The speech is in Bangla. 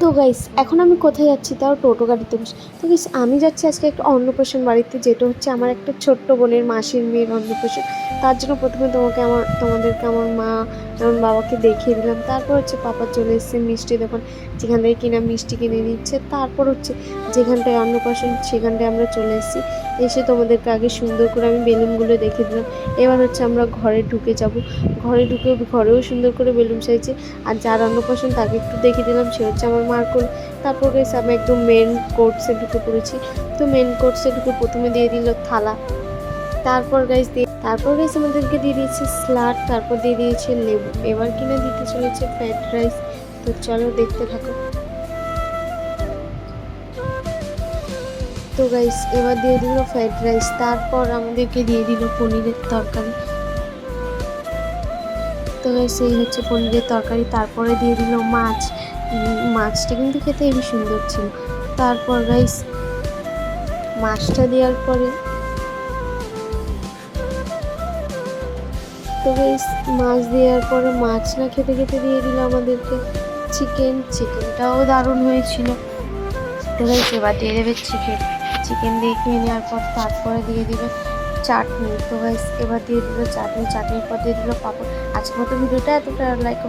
তো গাইস এখন আমি কোথায় যাচ্ছি তাও টোটো গাড়িতে বসে। তো গাইস আমি যাচ্ছি আজকে একটা অন্নপ্রাশন বাড়িতে, যেটা হচ্ছে আমার একটা ছোট্ট বোনের মাসির মেয়ের অন্নপ্রাশন। তার জন্য প্রথমে তোমাকে আমার, তোমাদেরকে আমার মা এবং বাবাকে দেখিয়ে দিলাম। তারপর হচ্ছে পাপা চলে এসেছে মিষ্টি দোকান যেখান থেকে কিনা মিষ্টি কিনে নিচ্ছে। তারপর হচ্ছে যেখানটায় অন্নপ্রাশন সেখানটায় আমরা চলে এসেছি। এসে তোমাদেরকে আগে সুন্দর করে আমি বেলুনগুলো দেখে দিলাম। এবার হচ্ছে আমরা ঘরে ঢুকে যাব। ঘরে ঢুকে ঘরেও সুন্দর করে বেলুন সাইছে আর যার অন্নপ্রাশন তাকে একটু দেখে দিলাম। সে হচ্ছে আমার মার তারপর গেছে আমি একদম মেন কোর্সে ঢুকে পড়েছি। তো মেন কোর্সে ঢুকে প্রথমে দিয়ে দিল থালা। তারপর গাইস দিয়ে তারপর গাইস আমাদেরকে দিয়ে দিয়েছে স্লাড তারপর দিয়ে দিয়েছে লেবু। এবার কিনা দিতে চলেছে ফ্রাইড রাইস তো চলো দেখতে থাকো। তো গাইস এবার দিয়ে দিল ফ্রাইড রাইস তারপর আমাদেরকে দিয়ে দিল পনিরের তরকারি। তো গাইস এই হচ্ছে পনিরের তরকারি। তারপরে দিয়ে দিল মাছ। মাছটা কিন্তু খেতে হেবি সুন্দর ছিল। তারপর গাইস মাছটা দেওয়ার পরে তো গাইস মাছ দেওয়ার পরে মাছ না খেতে খেতে দিয়ে দিল আমাদেরকে। চিকেন চিকেনটাও দারুণ হয়েছিল। তবে সেবার দিয়ে দেবে চিকেন চিকেন দিয়ে খেয়ে নেওয়ার পর তারপরে দিয়ে দিবে চাটনি। তো গাইস এবার দিয়ে দিল চাটনি, চাটনির পর দিয়ে দিল পাপড়। আজকের মতো ভিডিওটা এতটা। লাইক